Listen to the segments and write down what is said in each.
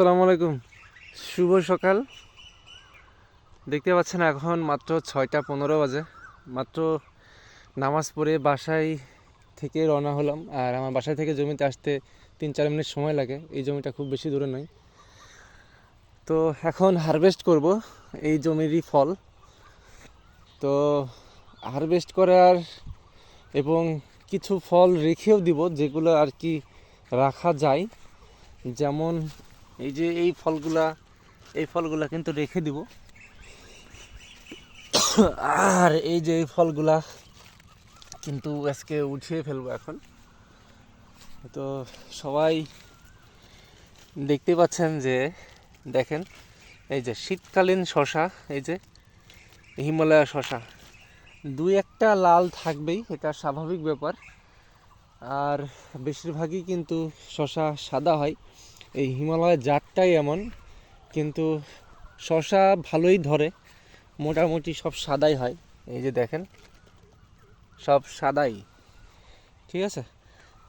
আসসালামু আলাইকুম। শুভ সকাল। দেখতে পাচ্ছেন এখন মাত্র ছয়টা পনেরো বাজে। মাত্র নামাজ পড়ে বাসায় থেকে রওনা হলাম। আর আমার বাসায় থেকে জমিতে আসতে তিন চার মিনিট সময় লাগে। এই জমিটা খুব বেশি দূরে নয়। তো এখন হারভেস্ট করব এই জমিরই ফল। তো হারভেস্ট করার এবং কিছু ফল রেখেও দিব যেগুলো আর কি রাখা যায়। যেমন এই যে এই ফলগুলা এই ফলগুলা কিন্তু রেখে দিব। আর এই যে এই ফলগুলা কিন্তু আজকে উঠিয়ে ফেলব এখন। তো সবাই দেখতে পাচ্ছেন যে, দেখেন, এই যে শীতকালীন শশা এই যে হিমালয়া শশা দুই একটা লাল থাকবেই, এটা স্বাভাবিক ব্যাপার। আর বেশিরভাগই কিন্তু শশা সাদা হয়। এই হিমালয়ের জাতটাই এমন, কিন্তু শশা ভালোই ধরে, মোটামুটি সব সাদাই হয়। এই যে দেখেন, সব সাদাই। ঠিক আছে?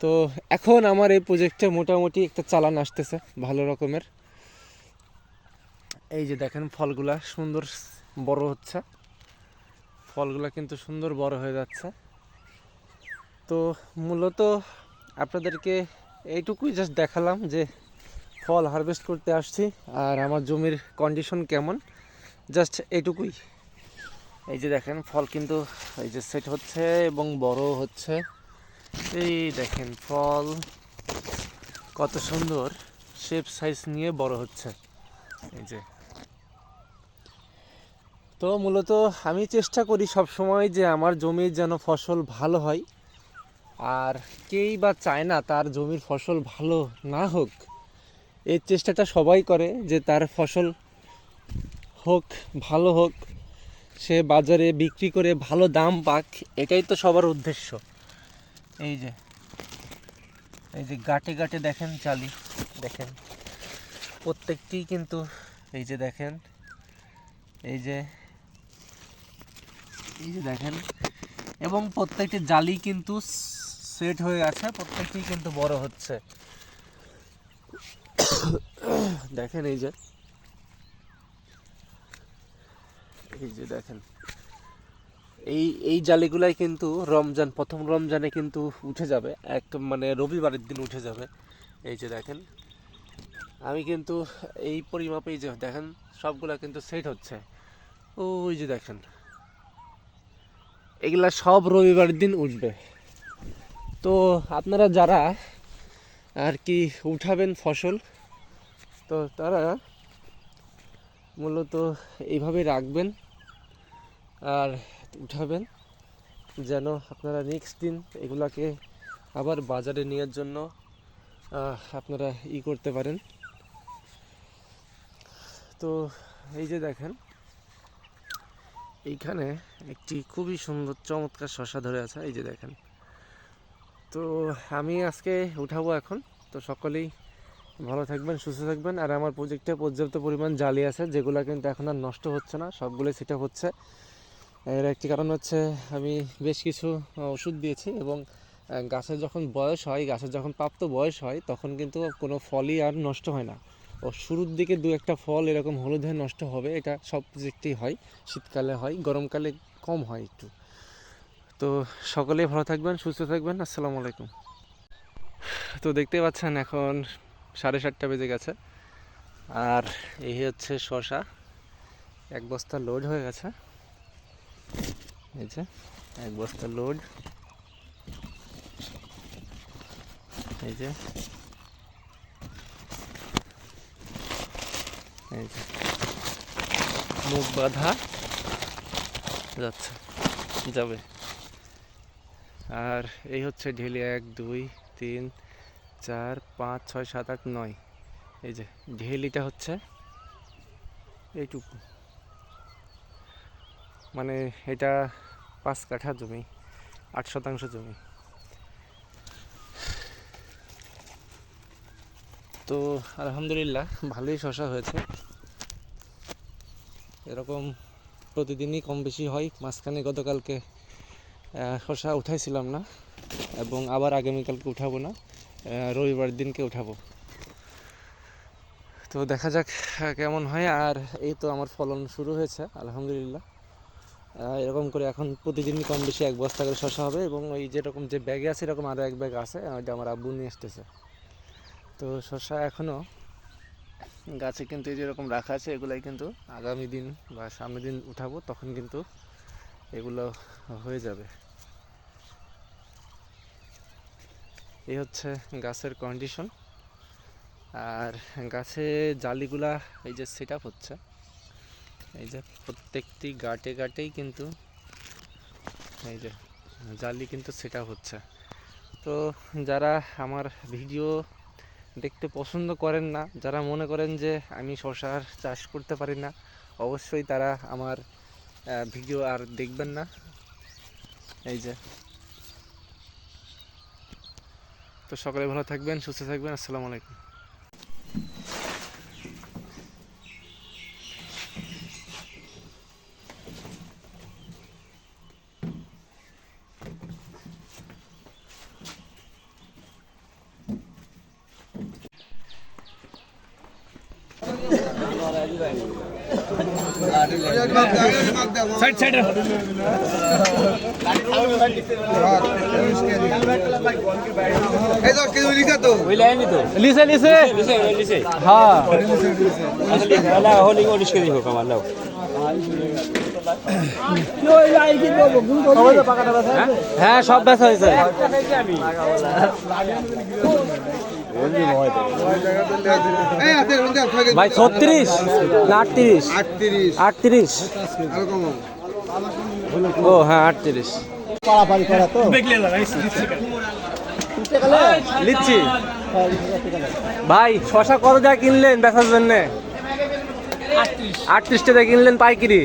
তো এখন আমার এই প্রজেক্টে মোটামুটি একটা চালান আসতেছে, ভালো রকমের। এই যে দেখেন, ফলগুলা সুন্দর বড় হচ্ছে। ফলগুলা কিন্তু সুন্দর বড় হয়ে যাচ্ছে। তো মূলত আপনাদেরকে এইটুকুই জাস্ট দেখালাম যে ফল হারভেস্ট করতে আসছি, আর আমার জমির কন্ডিশন কেমন? জাস্ট এইটুকুই এই যে দেখেন, ফল কিন্তু এই যে সেট হচ্ছে এবং বড় হচ্ছে। এই দেখেন ফল, কত সুন্দর শেপ সাইজ নিয়ে বড় হচ্ছে। এই যে। তো মূলত আমি চেষ্টা করি সব সময় যে আমার জমির যেন ফসল ভালো হয়। আর কেই বা চায় না তার জমির ফসল ভালো না হোক এই চেষ্টাটা সবাই করে যে তার ফসল হোক, ভালো হোক, সে বাজারে বিক্রি করে ভালো দাম পাক, এটাই তো সবার উদ্দেশ্য। এই যে এই যে গাটে গাটে দেখেন চালি, দেখেন। প্রত্যেকটি কিন্তু, এই যে দেখেন, এই যে এই যে দেখেন। এবং প্রত্যেকটি জালি কিন্তু সেট হয়ে আছে প্রত্যেকটি কিন্তু বড় হচ্ছে। দেখেন এই যে। এই যে দেখেন। এই এই জালিগুলাই কিন্তু রমজান, প্রথম রমজানে কিন্তু উঠে যাবে। এক মানে রবিবারের দিন উঠে যাবে। এই যে দেখেন। আমি কিন্তু এই পরিমাপে এই যে দেখেন, সবগুলা কিন্তু সেট হচ্ছে। ওই যে দেখেন। এগুলা সব রবিবারের দিন উঠবে। তো আপনারা যারা আর কি উঠাবেন ফসল তো তারা মূলত এইভাবে রাখবেন আর উঠাবেন যেন আপনারা নেক্সট দিন এগুলাকে আবার বাজারে নেওয়ার জন্য আপনারা ই করতে পারেন। তো এই যে দেখেন, এইখানে একটি খুবই সুন্দর চমৎকার শশা ধরে আছে, এই যে দেখেন। তো আমি আজকে উঠাবো এখন, তো সকলেই ভালো থাকবেন, সুস্থ থাকবেন। আর আমার প্রজেক্টে পর্যাপ্ত পরিমাণ জালি আছে, যেগুলো কিন্তু এখন আর নষ্ট হচ্ছে না, সবগুলোই সেটা হচ্ছে। এর একটি কারণ হচ্ছে, আমি বেশ কিছু ওষুধ দিয়েছি এবং গাছের যখন বয়স হয়, গাছের যখন প্রাপ্ত বয়স হয়, তখন কিন্তু কোনো ফলই আর নষ্ট হয় না। ও শুরুর দিকে দু একটা ফল এরকম হলুদ হয়ে নষ্ট হবে, এটা সব প্রজেক্টেই হয়, শীতকালে হয়, গরমকালে কম হয় একটু। তো সকলেই ভালো থাকবেন, সুস্থ থাকবেন, আসসালামু আলাইকুম। তো দেখতে পাচ্ছেন এখন সাড়ে সাতটা বেজে গেছে। আর এই হচ্ছে শশা। এক বস্তা লোড হয়ে গেছে। এই যে, এক বস্তা লোড এই যে এই যে, মুখ বাঁধা যাচ্ছে, যাবে। আর এই হচ্ছে ঢেলি এক, দুই, তিন চার, পাঁচ, ছয়, সাত, আট, নয়। এই যে, ঢেলিটা হচ্ছে এইটুকু। মানে এটা পাঁচ কাঠা জমি, আট শতাংশ জমি। তো আলহামদুলিল্লাহ, ভালোই শশা হয়েছে। এরকম প্রতিদিনই কম বেশি হয়। মাঝখানে গতকালকে শশা উঠাইছিলাম না। এবং আবার আগামীকালকে উঠাবো না রবিবার দিনকে উঠাবো। তো দেখা যাক কেমন হয়। আর এই তো আমার ফলন শুরু হয়েছে, আলহামদুলিল্লাহ। এরকম করে এখন প্রতিদিন কম বেশি এক বস্তা করে শশা হবে এবং ওই যেরকম যে ব্যাগে আছে, এরকম আরও এক ব্যাগ আছে ওইটা আমার আব্বু নিয়ে আসতেছে। তো শশা এখনও গাছে কিন্তু এই যেরকম রাখা আছে, এগুলাই কিন্তু আগামী দিন বা সামনের দিন উঠাবো, তখন কিন্তু এগুলো হয়ে যাবে। এই হচ্ছে গাছের কন্ডিশন আর গাছে জালিগুলা এই যে সেট হচ্ছে, এই যে প্রত্যেকটি গাটে গাটেই কিন্তু এই যে জালি কিন্তু সেট হচ্ছে। তো যারা আমার ভিডিও দেখতে পছন্দ করেন না, যারা মনে করেন যে আমি শশার চাষ করতে পারি না, অবশ্যই তারা আমার ভিডিও আর দেখবেন না। এই যে তো সকালে ভালো থাকবেন সুস্থ থাকবেন আসসালামু আলাইকুম। এই তো কেউ লিখা তো লিসে লিসে। হ্যাঁ। হ্যাঁ সব ব্যথা হয়েছে। ভাই ছত্রিশ না আটত্রিশ? 38 আটত্রিশ। ও হ্যাঁ আটত্রিশ। লিচ্ছি। ভাই শশা কত টাকা কিনলেন বেচার জন্য? আটত্রিশ। টাকা কিনলেন পাইকিরি?